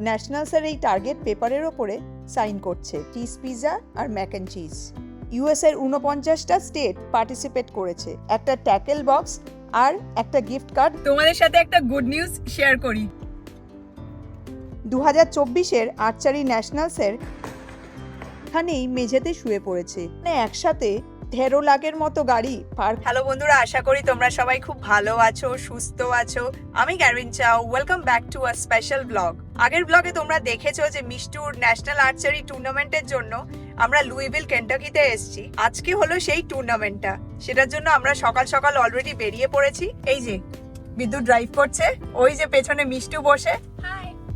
ন্যাশনালসের এই টার্গেট পেপারের ওপরে সাইন করছে চিজ পিৎজা আর ম্যাক অ্যান্ড চিজ ইউএসের উনপঞ্চাশটা স্টেট পার্টিসিপেট করেছে একটা ট্যাকেল বক্স আর একটা গিফট কার্ড তোমাদের সাথে একটা গুড নিউজ শেয়ার করি। দু হাজার চব্বিশের আর্চারি ন্যাশনালসের এখানেই মেঝেতে শুয়ে পড়েছে। মানে একসাথে তেরো লাখের মতো গাড়ি পার্ক হ্যালো বন্ধুরা আশা করি তোমরা সবাই খুব ভালো আছো সুস্থ আছো। আমি গ্যারভিন চাও welcome back to a special blog আগের ব্লগে তোমরা দেখেছ যে মিষ্টুর ন্যাশনাল আর্চারি টুর্নামেন্টের জন্য আমরা লুইভিল কেন্টাকিতে এসেছি। আজকে হলো সেই টুর্নামেন্টটা সেটার জন্য আমরা সকাল সকাল অলরেডি বেরিয়ে পড়েছি। এই যে বিদ্যুৎ ড্রাইভ করছে। ওই যে পেছনে মিষ্টু বসে।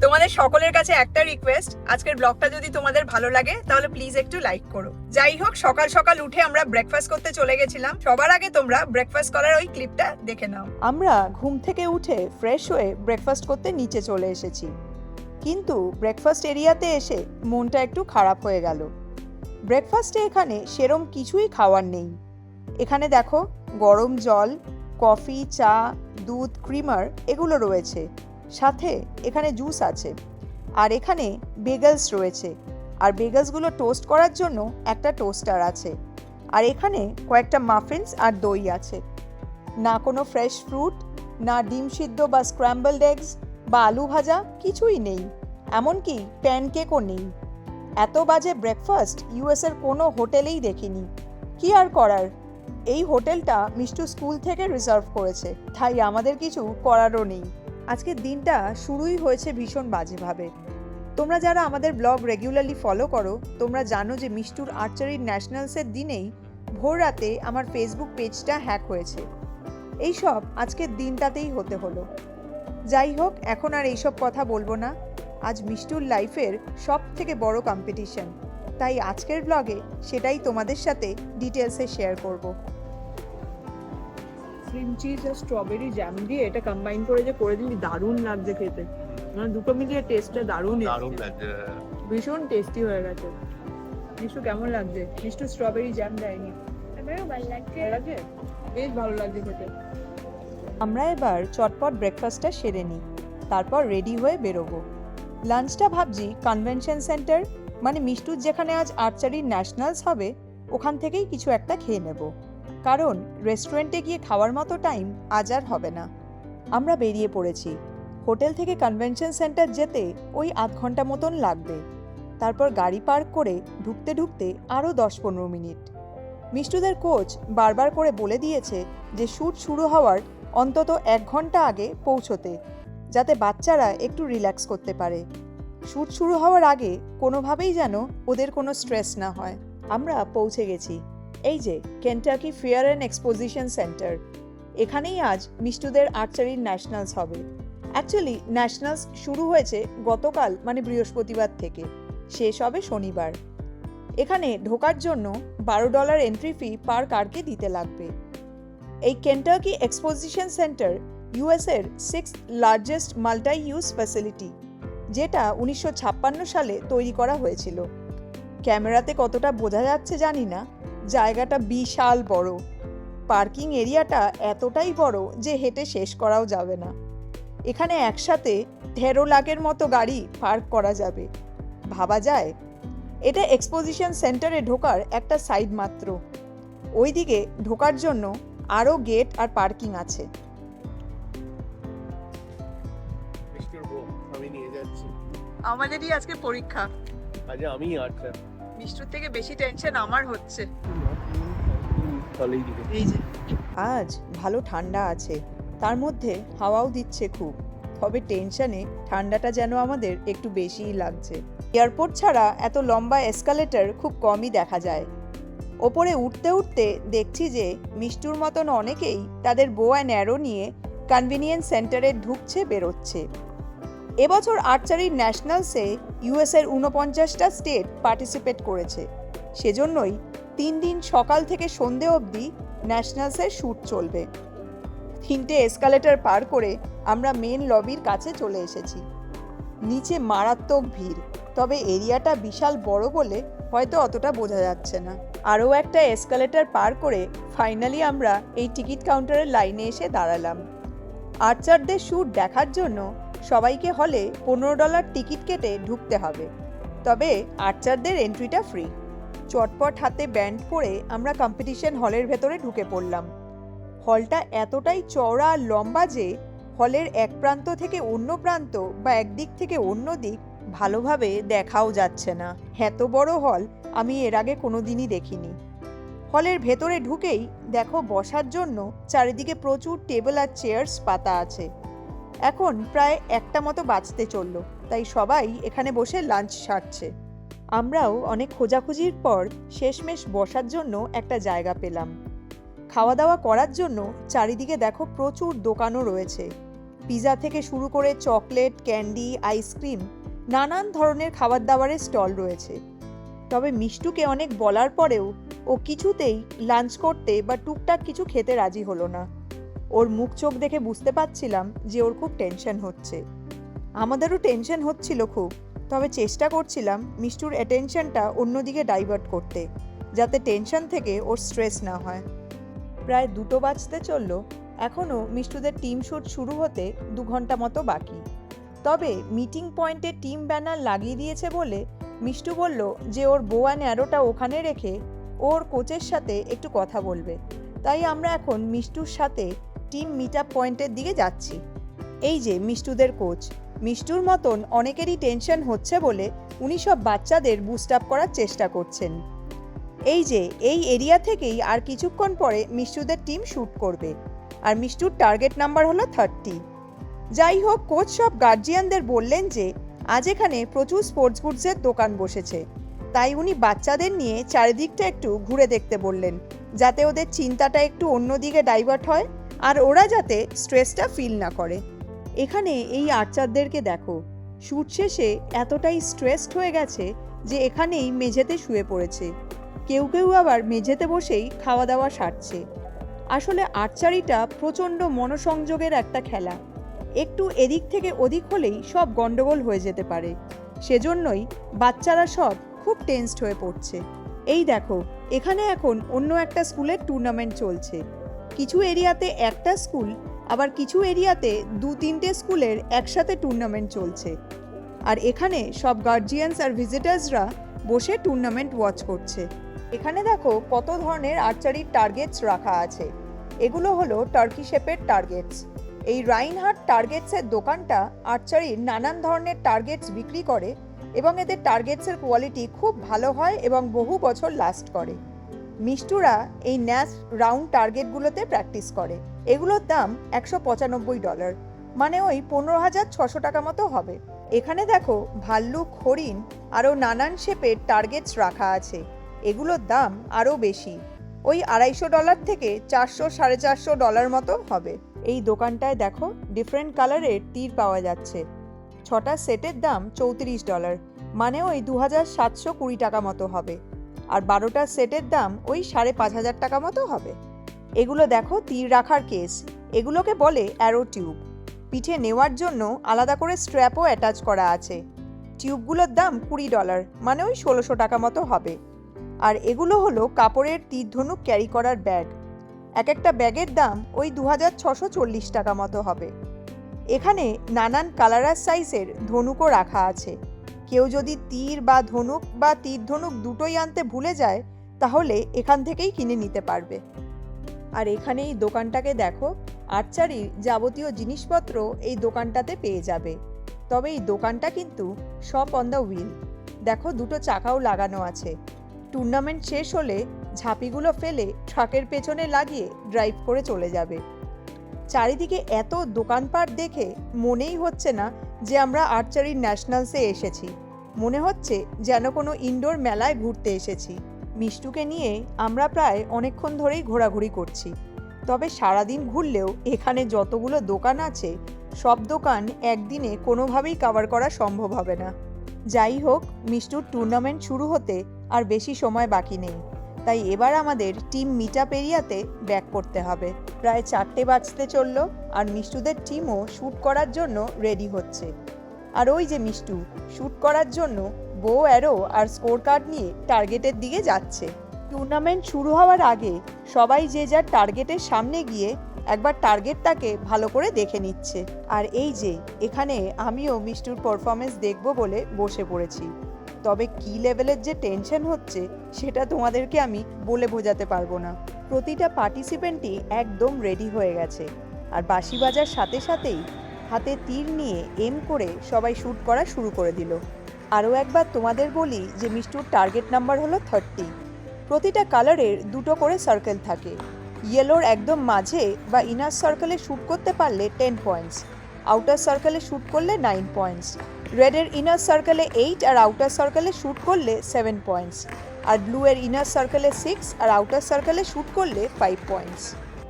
তোমাদের সকলের কাছে একটা রিকোয়েস্ট আজকের ব্লগটা যদি তোমাদের ভালো লাগে, তাহলে প্লিজ একটু লাইক করো। যাই হোক, সকাল সকাল উঠে আমরা ব্রেকফাস্ট করতে চলে গেছিলাম। সবার আগে তোমরা ব্রেকফাস্ট করার ওই ক্লিপটা দেখে নাও। আমরা ঘুম থেকে উঠে ফ্রেশ হয়ে ব্রেকফাস্ট করতে নিচে চলে এসেছি। কিন্তু ব্রেকফাস্ট এরিয়াতে এসে মনটা একটু খারাপ হয়ে গেল। ব্রেকফাস্টে এখানে সেরম কিছুই খাওয়ার নেই। এখানে দেখো, গরম জল কফি চা, দুধ ক্রিমার এগুলো রয়েছে। সাথে এখানে জুস আছে। আর এখানে বেগলস রয়েছে। আর বেগলসগুলো টোস্ট করার জন্য একটা টোস্টার আছে। আর এখানে কয়েকটা মাফিনস আর দই আছে। না কোনো ফ্রেশ ফ্রুট না ডিম সিদ্ধ বা স্ক্র্যাম্বলড এগস বা আলু ভাজা, কিছুই নেই। এমনকি প্যানকেকও নেই। এত বাজে ব্রেকফাস্ট ইউএসের কোনো হোটেলেই দেখিনি। কি আর করার? এই হোটেলটা মিষ্টু স্কুল থেকে রিজার্ভ করেছে। তাই আমাদের কিছু করারও নেই। আজকের দিনটা শুরুই হয়েছে ভীষণ বাজেভাবে। তোমরা যারা আমাদের ব্লগ রেগুলারলি ফলো করো, তোমরা জানো যে মিষ্টুর আর্চারির ন্যাশনালসের দিনেই ভোর রাতে আমার ফেসবুক পেজটা হ্যাক হয়েছে। এইসব আজকের দিনটাতেই হতে হলো। যাই হোক, এখন আর এইসব কথা বলব না। আজ মিষ্টুর লাইফের সব থেকে বড় কম্পিটিশন তাই আজকের ব্লগে সেটাই তোমাদের সাথে ডিটেলসে শেয়ার করব। ক্রিম চিজ আর স্ট্রবেরি জ্যাম দিয়ে এটা কম্বাইন করে যে করে দিলি দারুণ লাগছে খেতে। মানে দুটো মিলিয়ে টেস্টটা দারুণ দারুণ। লাগছে। ভীষণ টেস্টি হয়ে গেছে। মিষ্টু কেমন লাগছে? মিষ্টু স্ট্রবেরি জ্যাম দেয়নি। আমারও ভালো লাগছে। লাগছে? বেশ ভালো লাগছে খেতে। আমরা এবার চটপট ব্রেকফাস্টটা সেরে নিই। তারপর রেডি হয়ে বেরোবো। লাঞ্চটা ভাবছি কনভেনশন সেন্টার মানে মিষ্টুর যেখানে আজ আর্চারির ন্যাশনালস হবে ওখান থেকেই কিছু একটা খেয়ে নেব। কারণ রেস্টুরেন্টে গিয়ে খাওয়ার মতো টাইম আজ আর হবে না। আমরা বেরিয়ে পড়েছি। হোটেল থেকে কনভেনশন সেন্টার যেতে ওই আধ ঘণ্টা মতন লাগবে। তারপর গাড়ি পার্ক করে ঢুকতে ঢুকতে আরও দশ পনেরো মিনিট। মিষ্টুদের কোচ বারবার করে বলে দিয়েছে যে শ্যুট শুরু হওয়ার অন্তত এক ঘণ্টা আগে পৌঁছতে, যাতে বাচ্চারা একটু রিল্যাক্স করতে পারে। শ্যুট শুরু হওয়ার আগে কোনোভাবেই যেন ওদের কোনো স্ট্রেস না হয়। আমরা পৌঁছে গেছি। এই যে Kentucky fair and exposition center এখানেই আজ মিষ্টুদের আর্চারির ন্যাশনালস হবে। অ্যাকচুয়ালি ন্যাশনালস শুরু হয়েছে গতকাল মানে বৃহস্পতিবার থেকে। শেষ হবে শনিবার। এখানে ঢোকার জন্য বারো ডলার এন্ট্রি ফি পার কারকে দিতে লাগবে। এই কেন্টাকি এক্সপোজিশন সেন্টার ইউএসের six largest multi use facility যেটা উনিশশো ছাপ্পান্ন সালে তৈরি করা হয়েছিল। ক্যামেরাতে কতটা বোঝা যাচ্ছে জানি না জায়গাটা বিশাল বড়। পার্কিং এরিয়াটা এতটাই বড় যে হেঁটে শেষ করাও যাবে না। এখানে একসাথে তেরো লাখের মতো গাড়ি পার্ক করা যাবে। ভাবা যায়? এটা এক্সপোজিশন সেন্টারে ঢোকার একটা সাইড মাত্র। ওইদিকে ঢোকার জন্য আরও গেট আর পার্কিং আছে। মিষ্টির বউ আমি নিয়ে যাচ্ছি। আমাদেরই আজকে পরীক্ষা। আজ আমি আচ্ছা মিষ্টুর থেকে বেশি টেনশন আমার হচ্ছে। আজ ভালো ঠান্ডা আছে, তার মধ্যে হাওয়াও দিচ্ছে খুব। তবে টেনশনে ঠান্ডাটা যেন আমাদের একটু বেশিই লাগছে। এয়ারপোর্ট ছাড়া এত লম্বা এসকালেটর খুব কমই দেখা যায়। ওপরে উঠতে উঠতে দেখছি যে মিষ্টুর মতন অনেকেই তাদের বো অ্যান্ড অ্যারো নিয়ে কনভিনিয়েন্স সেন্টারে ঢুকছে, বেরোচ্ছে। এবছর আর্চারির ন্যাশনালসে ইউএসের ঊনপঞ্চাশটা স্টেট পার্টিসিপেট করেছে। সেজন্যই তিন দিন সকাল থেকে সন্ধে অবধি ন্যাশনালসের শ্যুট চলবে। তিনটে এসকালেটর পার করে আমরা মেন লবির কাছে চলে এসেছি। নিচে মারাত্মক ভিড়, তবে এরিয়াটা বিশাল বড় বলে হয়তো অতটা বোঝা যাচ্ছে না। আরও একটা এসকালেটর পার করে ফাইনালি আমরা এই টিকিট কাউন্টারের লাইনে এসে দাঁড়ালাম। আর্চারদের শ্যুট দেখার জন্য সবাইকে হলে পনেরো ডলার টিকিট কেটে ঢুকতে হবে। তবে আর্চারদের এন্ট্রিটা ফ্রি। চটপট হাতে ব্যান্ড পরে আমরা কম্পিটিশন হলের ভেতরে ঢুকে পড়লাম। হলটা এতটাই চওড়া আর লম্বা যে হলের এক প্রান্ত থেকে অন্য প্রান্ত বা একদিক থেকে অন্য দিক ভালোভাবে দেখাও যাচ্ছে না। এত বড় হল আমি এর আগে কোনোদিনই দেখিনি। হলের ভেতরে ঢুকেই দেখো বসার জন্য চারিদিকে প্রচুর টেবিল আর চেয়ার্স পাতা আছে। এখন প্রায় একটা মতো বাঁচতে চলল, তাই সবাই এখানে বসে লাঞ্চ সারছে। আমরাও অনেক খোঁজাখুঁজির পর শেষমেশ বসার জন্য একটা জায়গা পেলাম। খাওয়া দাওয়া করার জন্য চারিদিকে দেখো প্রচুর দোকানও রয়েছে। পিৎজা থেকে শুরু করে চকলেট, ক্যান্ডি, আইসক্রিম, নানান ধরনের খাবার দাবারের স্টল রয়েছে। তবে মিষ্টুকে অনেক বলার পরেও ও কিছুতেই লাঞ্চ করতে বা টুকটাক কিছু খেতে রাজি হলো না। ওর মুখ চোখ দেখে বুঝতে পারছিলাম যে ওর খুব টেনশন হচ্ছে। আমাদেরও টেনশন হচ্ছিল খুব, তবে চেষ্টা করছিলাম মিষ্টুর অ্যাটেনশনটা অন্যদিকে ডাইভার্ট করতে, যাতে টেনশন থেকে ওর স্ট্রেস না হয়। প্রায় দুটো বাজতে চলল, এখনও মিষ্টুদের টিম শ্যুট শুরু হতে দু ঘণ্টা মতো বাকি। তবে মিটিং পয়েন্টে টিম ব্যানার লাগিয়ে দিয়েছে বলে মিষ্টু বলল যে ওর বোয়া ন্যারোটা ওখানে রেখে ওর কোচের সাথে একটু কথা বলবে। তাই আমরা এখন মিষ্টুর সাথে টিম মিট আপ পয়েন্টের দিকে যাচ্ছি। এই যে মিষ্টুদের কোচ মিষ্টুর মতন অনেকেরই টেনশন হচ্ছে বলে উনি সব বাচ্চাদের বুস্ট আপ করার চেষ্টা করছেন। এই যে এই এরিয়া থেকেই আর কিছুক্ষণ পরে মিষ্টুদের টিম শ্যুট করবে। আর মিষ্টুর টার্গেট নাম্বার হলো থার্টি যাই হোক কোচ সব গার্জিয়ানদের বললেন যে, আজ এখানে প্রচুর স্পোর্টস গুডসের দোকান বসেছে। তাই উনি বাচ্চাদের নিয়ে চারিদিকটা একটু ঘুরে দেখতে বললেন, যাতে ওদের চিন্তাটা একটু অন্যদিকে ডাইভার্ট হয়। আর ওরা যাতে স্ট্রেসটা ফিল না করে। এখানে এই আর্চারদেরকে দেখো শ্যুট শেষে এতটাই স্ট্রেসড হয়ে গেছে যে এখানেই মেঝেতে শুয়ে পড়েছে। কেউ কেউ আবার মেঝেতে বসেই খাওয়া দাওয়া সারছে। আসলে আর্চারিটা প্রচণ্ড মনোসংযোগের একটা খেলা। একটু এদিক থেকে ওদিক হলেই সব গন্ডগোল হয়ে যেতে পারে। সেজন্যই বাচ্চারা সব খুব টেন্সড হয়ে পড়ছে। এই দেখো, এখানে এখন অন্য একটা স্কুলের টুর্নামেন্ট চলছে। কিছু এরিয়াতে একটা স্কুল, আবার কিছু এরিয়াতে দু তিনটে স্কুলের একসাথে টুর্নামেন্ট চলছে। আর এখানে সব গার্জিয়ানস আর ভিজিটার্সরা বসে টুর্নামেন্ট ওয়াচ করছে। এখানে দেখো কত ধরনের আর্চারির টার্গেটস রাখা আছে। এগুলো হলো টার্কি শেপের টার্গেটস এই রাইনহার্ট টার্গেটসের দোকানটা আর্চারির নানান ধরনের টার্গেটস বিক্রি করে এবং এদের টার্গেটসের কোয়ালিটি খুব ভালো হয় এবং বহু বছর লাস্ট করে। মিষ্টুরা এই ন্যাস রাউন্ড টার্গেটগুলোতে প্র্যাকটিস করে। এগুলোর দাম একশো পঁচানব্বই ডলার মানে ওই পনেরো হাজার ছশো টাকা মতো হবে। এখানে দেখো ভাল্লুক, হরিণ আরও নানান শেপের টার্গেটস রাখা আছে। এগুলোর দাম আরও বেশি, ওই আড়াইশো ডলার থেকে চারশো সাড়ে চারশো ডলার মতো হবে। এই দোকানটায় দেখো ডিফারেন্ট কালারের তীর পাওয়া যাচ্ছে। ছটা সেটের দাম চৌত্রিশ ডলার মানে ওই দু হাজার সাতশো কুড়ি টাকা মতো হবে। আর বারোটা সেটের দাম ওই সাড়ে পাঁচ হাজার টাকা মতো হবে। এগুলো দেখো তীর রাখার কেস। এগুলোকে বলে অ্যারো টিউব। পিঠে নেওয়ার জন্য আলাদা করে স্ট্র্যাপও অ্যাটাচ করা আছে। টিউবগুলোর দাম কুড়ি ডলার মানে ওই ষোলোশো টাকা মতো হবে। আর এগুলো হলো কাপড়ের তীর ধনুক ক্যারি করার ব্যাগ। এক একটা ব্যাগের দাম ওই দু হাজার ছশো চল্লিশ টাকা মতো হবে। এখানে নানান কালারার সাইজের ধনুকও রাখা আছে। কেউ যদি তীর বা ধনুক বা তীর ধনুক দুটোই আনতে ভুলে যায়, তাহলে এখান থেকেই কিনে নিতে পারবে। আর এখানে এই দোকানটাকে দেখো আর্চারির যাবতীয় জিনিসপত্র এই দোকানটাতে পেয়ে যাবে। তবে এই দোকানটা কিন্তু শপ অন দ্য হুইল দেখো দুটো চাকাও লাগানো আছে। টুর্নামেন্ট শেষ হলে ঝাঁপিগুলো ফেলে ট্রাকের পেছনে লাগিয়ে ড্রাইভ করে চলে যাবে। চারিদিকে এত দোকানপাট দেখে মনেই হচ্ছে না যে আমরা আর্চারির ন্যাশনালসে এসেছি। মনে হচ্ছে যেন কোনো ইনডোর মেলায় ঘুরতে এসেছি। মিষ্টুকে নিয়ে আমরা প্রায় অনেকক্ষণ ধরেই ঘোরাঘুরি করছি। তবে সারাদিন ঘুরলেও এখানে যতগুলো দোকান আছে, সব দোকান একদিনে কোনোভাবেই কভার করা সম্ভব হবে না। যাই হোক, মিষ্টুর টুর্নামেন্ট শুরু হতে আর বেশি সময় বাকি নেই। তাই এবার আমাদের টিম মিট আপ এরিয়াতে ব্যাক করতে হবে। প্রায় চারটে বাজতে চলল আর মিষ্টুদের টিমও শ্যুট করার জন্য রেডি হচ্ছে। আর ওই যে মিষ্টু শ্যুট করার জন্য বো অ্যারো আর স্কোর কার্ড নিয়ে টার্গেটের দিকে যাচ্ছে। টুর্নামেন্ট শুরু হওয়ার আগে সবাই যে যার টার্গেটের সামনে গিয়ে একবার টার্গেটটাকে ভালো করে দেখে নিচ্ছে। আর এই যে, এখানে আমিও মিষ্টুর পারফরমেন্স দেখব বলে বসে পড়েছি। তবে কি লেভেলের যে টেনশন হচ্ছে, সেটা তোমাদেরকে আমি বলে বোঝাতে পারব না। প্রতিটা পার্টিসিপেন্টই একদম রেডি হয়ে গেছে। আর বাঁশি বাজার সাথে সাথেই হাতে তীর নিয়ে এম করে সবাই শ্যুট করা শুরু করে দিল। আরও একবার তোমাদের বলি যে মিষ্টুর টার্গেট নাম্বার হলো থার্টি। প্রতিটা কালারের দুটো করে সার্কেল থাকে। ইয়েলোর একদম মাঝে বা ইনার সার্কেলে শ্যুট করতে পারলে টেন পয়েন্টস। আউটার সার্কেলে শ্যুট করলে নাইন পয়েন্টস রেডের ইনার সার্কেলে এইট আর আউটার সার্কেলে শ্যুট করলে সেভেন পয়েন্টস আর ব্লু এর ইনার সার্কেলে সিক্স আর আউটার সার্কেলে শ্যুট করলে ফাইভ পয়েন্টস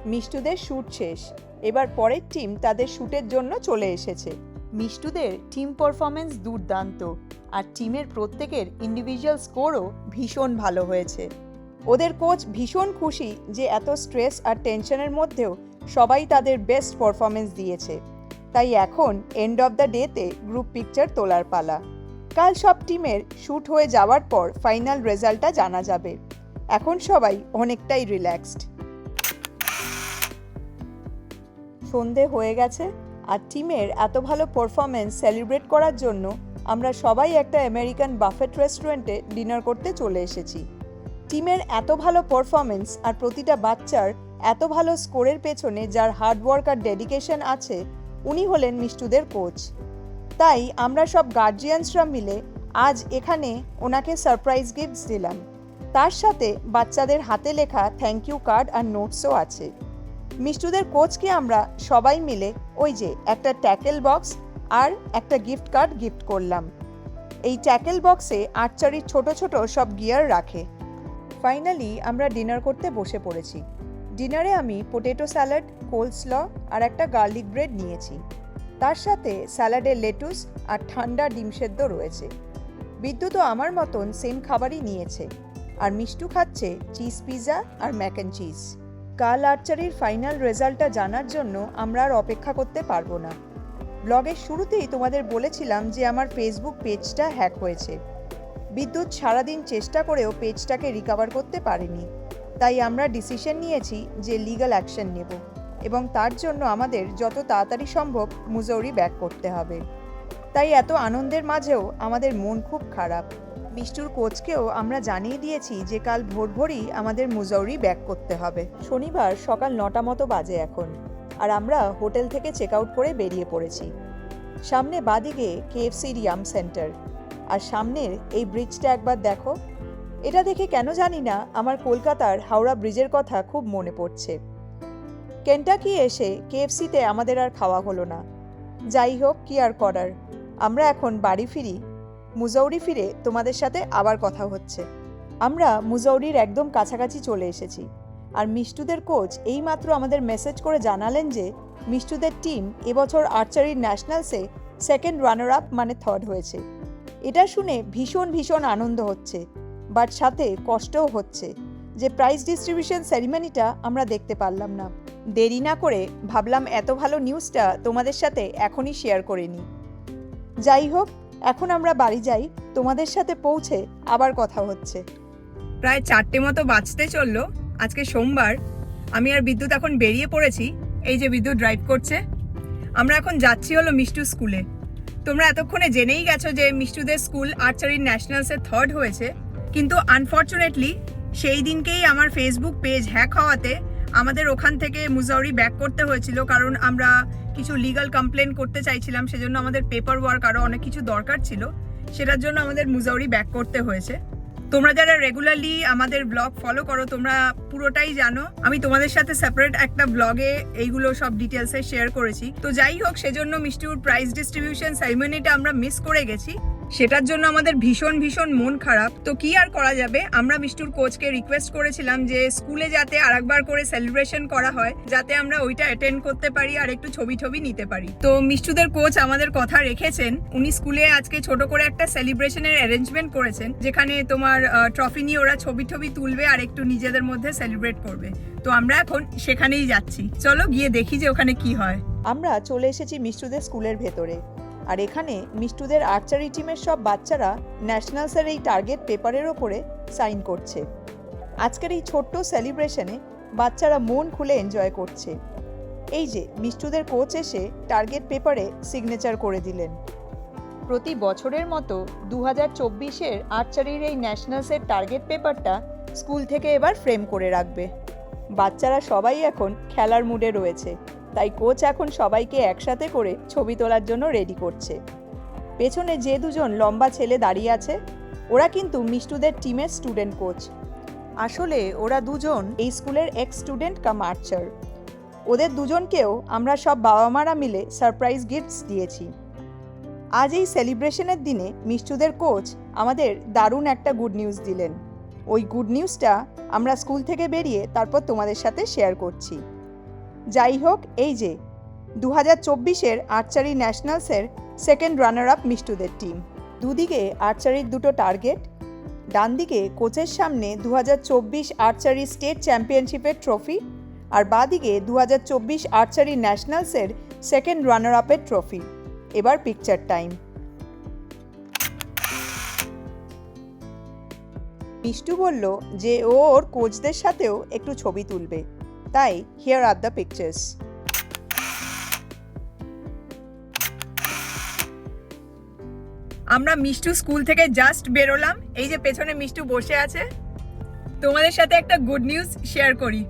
মিষ্টুদের শ্যুট শেষ, এবার পরের টিম তাদের শ্যুটের জন্য চলে এসেছে। মিষ্টুদের টিম পারফরমেন্স দুর্দান্ত, আর টিমের প্রত্যেকের ইন্ডিভিজুয়াল স্কোরও ভীষণ ভালো হয়েছে। ওদের কোচ ভীষণ খুশি যে এত স্ট্রেস আর টেনশনের মধ্যেও সবাই তাদের বেস্ট পারফরমেন্স দিয়েছে। তাই এখন এন্ড অফ দ্য ডেতে গ্রুপ পিকচার তোলার পালা। কাল সব টিমের শ্যুট হয়ে যাওয়ার পর ফাইনাল রেজাল্টটা জানা যাবে। এখন সবাই অনেকটাই রিল্যাক্সড সন্ধে হয়ে গেছে, আর টিমের এত ভালো পারফরমেন্স সেলিব্রেট করার জন্য আমরা সবাই একটা আমেরিকান বাফেট রেস্টুরেন্টে ডিনার করতে চলে এসেছি। টিমের এত ভালো পারফরমেন্স আর প্রতিটা বাচ্চার এত ভালো স্কোরের পেছনে যার হার্ডওয়ার্ক আর ডেডিকেশন আছে উনি হলেন মিষ্টুদের কোচ তাই আমরা সব গার্জিয়ানসরা মিলে আজ এখানে ওনাকে সারপ্রাইজ গিফটস দিলাম। তার সাথে বাচ্চাদের হাতে লেখা থ্যাংক ইউ কার্ড আর নোটসও আছে। মিষ্টুদের কোচকে আমরা সবাই মিলে ওই যে একটা ট্যাকেল বক্স আর একটা গিফট কার্ড গিফট করলাম। এই ট্যাকেল বক্সে আর্চারির ছোট ছোট সব গিয়ার রাখে। ফাইনালি আমরা ডিনার করতে বসে পড়েছি। ডিনারে আমি পোটেটো স্যালাড, কোলস্ল আর একটা গার্লিক ব্রেড নিয়েছি। তার সাথে স্যালাডে লেটুস আর ঠান্ডা ডিম সেদ্ধ রয়েছে। বিদ্যুৎও আমার মতন সেম খাবারই নিয়েছে। আর মিষ্টু খাচ্ছে চিজ পিৎজা আর ম্যাক অ্যান্ড চিজ। কাল আর্চারির ফাইনাল রেজাল্টটা জানার জন্য আমরা আর অপেক্ষা করতে পারব না। ব্লগের শুরুতেই তোমাদের বলেছিলাম যে আমার ফেসবুক পেজটা হ্যাক হয়েছে। বিদ্যুৎ সারাদিন চেষ্টা করেও পেজটাকে রিকভার করতে পারেনি। তাই আমরা ডিসিশন নিয়েছি যে লিগ্যাল অ্যাকশন নেব এবং তার জন্য আমাদের যত তাড়াতাড়ি সম্ভব মুজৌরি ব্যাক করতে হবে। তাই এত আনন্দের মাঝেও আমাদের মন খুব খারাপ। মিষ্টুর কোচকেও আমরা জানিয়ে দিয়েছি যে কাল ভোর ভোরই আমাদের মুজৌরি ব্যাক করতে হবে। শনিবার সকাল নটা মতো বাজে এখন আর আমরা হোটেল থেকে চেক আউট করে বেরিয়ে পড়েছি। সামনে বাদিকে কেএফসি রিয়াম সেন্টার আর সামনের এই ব্রিজটা একবার দেখো। এটা দেখে কেন জানি না আমার কলকাতার হাওড়া ব্রিজের কথা খুব মনে পড়ছে। কেন্টাকি এসে কেএফসিতে আমাদের আর খাওয়া হলো না। যাই হোক, কি আর করার? আমরা এখন বাড়ি ফিরি। মুজৌরি ফিরে তোমাদের সাথে আবার কথা হচ্ছে। আমরা মুজৌরির একদম কাছাকাছি চলে এসেছি। আর মিষ্টুদের কোচ এইমাত্র আমাদের মেসেজ করে জানালেন যে, মিষ্টুদের টিম এবছর আর্চারির ন্যাশনালসে সেকেন্ড রানার আপ মানে থার্ড হয়েছে। এটা শুনে ভীষণ ভীষণ আনন্দ হচ্ছে। বাট সাথে কষ্টও হচ্ছে। যে প্রাইজ ডিস্ট্রিবিউশন সেরিমনিটা আমরা দেখতে পারলাম না। দেরি না করে ভাবলাম এত ভালো নিউজটা তোমাদের সাথে এখনই শেয়ার করে নিই। যাই হোক, এখন আমরা বাড়ি যাই, তোমাদের সাথে পৌঁছে আবার কথা হচ্ছে। প্রায় চারটে মতো বাঁচতে চলল, আজকে সোমবার। আমি আর বিদ্যুৎ এখন বেরিয়ে পড়েছি, এই যে বিদ্যুৎ ড্রাইভ করছে। আমরা এখন যাচ্ছি হলো মিষ্টু স্কুলে তোমরা এতক্ষণে জেনেই গেছো যে মিষ্টুদের স্কুল আর্চারি ন্যাশনালসে থার্ড হয়েছে। কিন্তু আনফর্চুনেটলি সেই দিনকেই আমার ফেসবুক পেজ হ্যাক হওয়াতে আমাদের ওখান থেকে মুজাউরি ব্যাক করতে হয়েছিল কারণ আমরা কিছু লিগাল কমপ্লেন করতে চাইছিলাম, সেজন্য আমাদের পেপার ওয়ার্ক আরও অনেক কিছু দরকার ছিল, সেটার জন্য আমাদের মুজাউরি ব্যাক করতে হয়েছে। তোমরা যারা রেগুলারলি আমাদের ব্লগ ফলো করো, তোমরা পুরোটাই জানো। আমি তোমাদের সাথে সেপারেট একটা ব্লগে এইগুলো সব ডিটেলসে শেয়ার করেছি। তো যাই হোক, সেজন্য মিষ্টির প্রাইজ ডিস্ট্রিবিউশন সেরিমনিটা আমরা মিস করে গেছি। সেটার জন্য আমাদের ভীষণ ভীষণ মন খারাপ। তো কি আর করা যাবে? আমরা মিষ্টুর কোচকে রিকোয়েস্ট করেছিলাম যে স্কুলে যাতে আরেকবার করে সেলিব্রেশন করা হয়, যাতে আমরা ওইটা অ্যাটেন্ড করতে পারি আর একটু ছবি ছবি নিতে পারি। তো মিষ্টুদের কোচ আমাদের কথা রেখেছেন। উনি স্কুলে আজকে ছোট করে একটা সেলিব্রেশনের অ্যারেঞ্জমেন্ট করেছেন, যেখানে তোমার ট্রফি নিয়ে ওরা ছবি টবি তুলবে আর একটু নিজেদের মধ্যে সেলিব্রেট করবে। তো আমরা এখন সেখানেই যাচ্ছি। চলো গিয়ে দেখি যে ওখানে কি হয়। আমরা চলে এসেছি মিষ্টুদের স্কুলের ভেতরে। আর এখানে মিষ্টুদের আর্চারি টিমের সব বাচ্চারা ন্যাশনালসের এই টার্গেট পেপারের ওপরে সাইন করছে। আজকের এই ছোট্ট সেলিব্রেশনে বাচ্চারা মন খুলে এনজয় করছে। এই যে মিষ্টুদের কোচ এসে টার্গেট পেপারে সিগনেচার করে দিলেন। প্রতি বছরের মতো দু হাজার চব্বিশের আর্চারির এই ন্যাশনালসের টার্গেট পেপারটা স্কুল থেকে এবার ফ্রেম করে রাখবে। বাচ্চারা সবাই এখন খেলার মুডে রয়েছে। তাই কোচ এখন সবাইকে একসাথে করে ছবি তোলার জন্য রেডি করছে। পেছনে যে দুজন লম্বা ছেলে দাঁড়িয়ে আছে, ওরা কিন্তু মিষ্টুদের টিমের স্টুডেন্ট কোচ আসলে ওরা দুজন এই স্কুলের এক্স স্টুডেন্ট কাম আর্চার ওদের দুজনকেও আমরা সব বাবা মারা মিলে সারপ্রাইজ গিফটস দিয়েছি। আজ এই সেলিব্রেশনের দিনে মিষ্টুদের কোচ আমাদের দারুণ একটা গুড নিউজ দিলেন। ওই গুড নিউজটা আমরা স্কুল থেকে বেরিয়ে তারপর তোমাদের সাথে শেয়ার করছি। যাই হোক এই যে দু হাজার চব্বিশের আর্চারি ন্যাশনালসের সেকেন্ড রানার আপ মিষ্টুদের টিম। দুদিকে আর্চারির দুটো টার্গেট ডান দিকে কোচের সামনে দু হাজার চব্বিশ আর্চারি স্টেট চ্যাম্পিয়নশিপের ট্রফি আর বাদিকে দু হাজার চব্বিশ আর্চারি ন্যাশনালসের সেকেন্ড রানার আপের ট্রফি। এবার পিকচার টাইম মিষ্টু বলল যে, ও ওর কোচদের সাথেও একটু ছবি তুলবে। তাই হিয়ার আর দ্য পিকচার্স আমরা মিষ্টু স্কুল থেকে জাস্ট বেরোলাম। এই যে পেছনে মিষ্টু বসে আছে। তোমাদের সাথে একটা গুড নিউজ শেয়ার করি।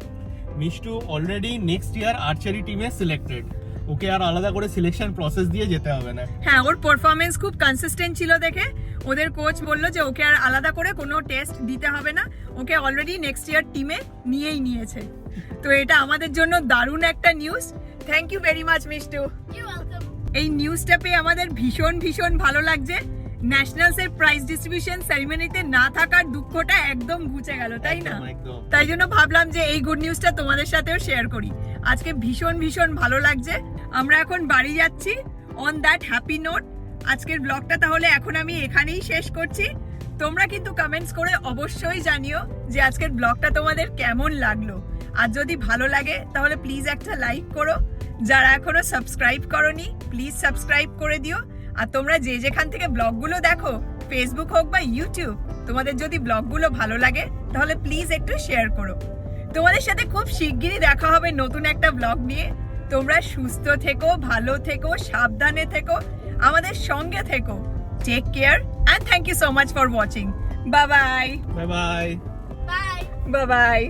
Mishtu already next year archery টিমে সিলেক্টেড ওকে আর আলাদা করে সিলেকশন প্রসেস দিয়ে যেতে হবে না। হ্যাঁ ওর পারফরমেন্স খুব কনসিস্টেন্ট ছিল দেখে। ওদের কোচ বলল যে ওকে আর আলাদা করে কোনো টেস্ট দিতে হবে না। ওকে অলরেডি নেক্সট ইয়ার টিমে নিয়েই নিয়েছে। তো এটা আমাদের জন্য দারুণ একটা news thank you very much Mishtu এই নিউজটা পেয়ে আমাদের ভীষণ ভীষণ ভালো লাগছে। ন্যাশনালস এর প্রাইজ ডিস্ট্রিবিউশন সেরিমনিতে না থাকার দুঃখটা একদম ঘুচে গেল তাই না? তাই জন্য ভাবলাম যে এই গুড নিউজটা তোমাদের সাথেও শেয়ার করি। আজকে ভীষণ ভীষণ ভালো লাগছে। আমরা এখন বাড়ি যাচ্ছি। অন দ্যাট হ্যাপি নোট আজকের ব্লগটা তাহলে এখন আমি এখানেই শেষ করছি। তোমরা কিন্তু কমেন্টস করে অবশ্যই জানিও যে আজকের ব্লগটা তোমাদের কেমন লাগল। আর যদি ভালো লাগে, তাহলে প্লিজ একটা লাইক করো। যারা এখনও সাবস্ক্রাইব করনি প্লিজ সাবস্ক্রাইব করে দিও। আর তোমরা যে যেখান থেকে ব্লগগুলো দেখো ফেসবুক হোক বা ইউটিউব তোমাদের যদি ব্লগগুলো ভালো লাগে, তাহলে প্লিজ একটু শেয়ার করো। তোমাদের সাথে খুব শিগগিরই দেখা হবে নতুন একটা ব্লগ নিয়ে। তোমরা সুস্থ থেকো ভালো থেকো সাবধানে থেকো আমাদের সঙ্গে থেকো। Take care and thank you so much for watching bye bye bye bye bye bye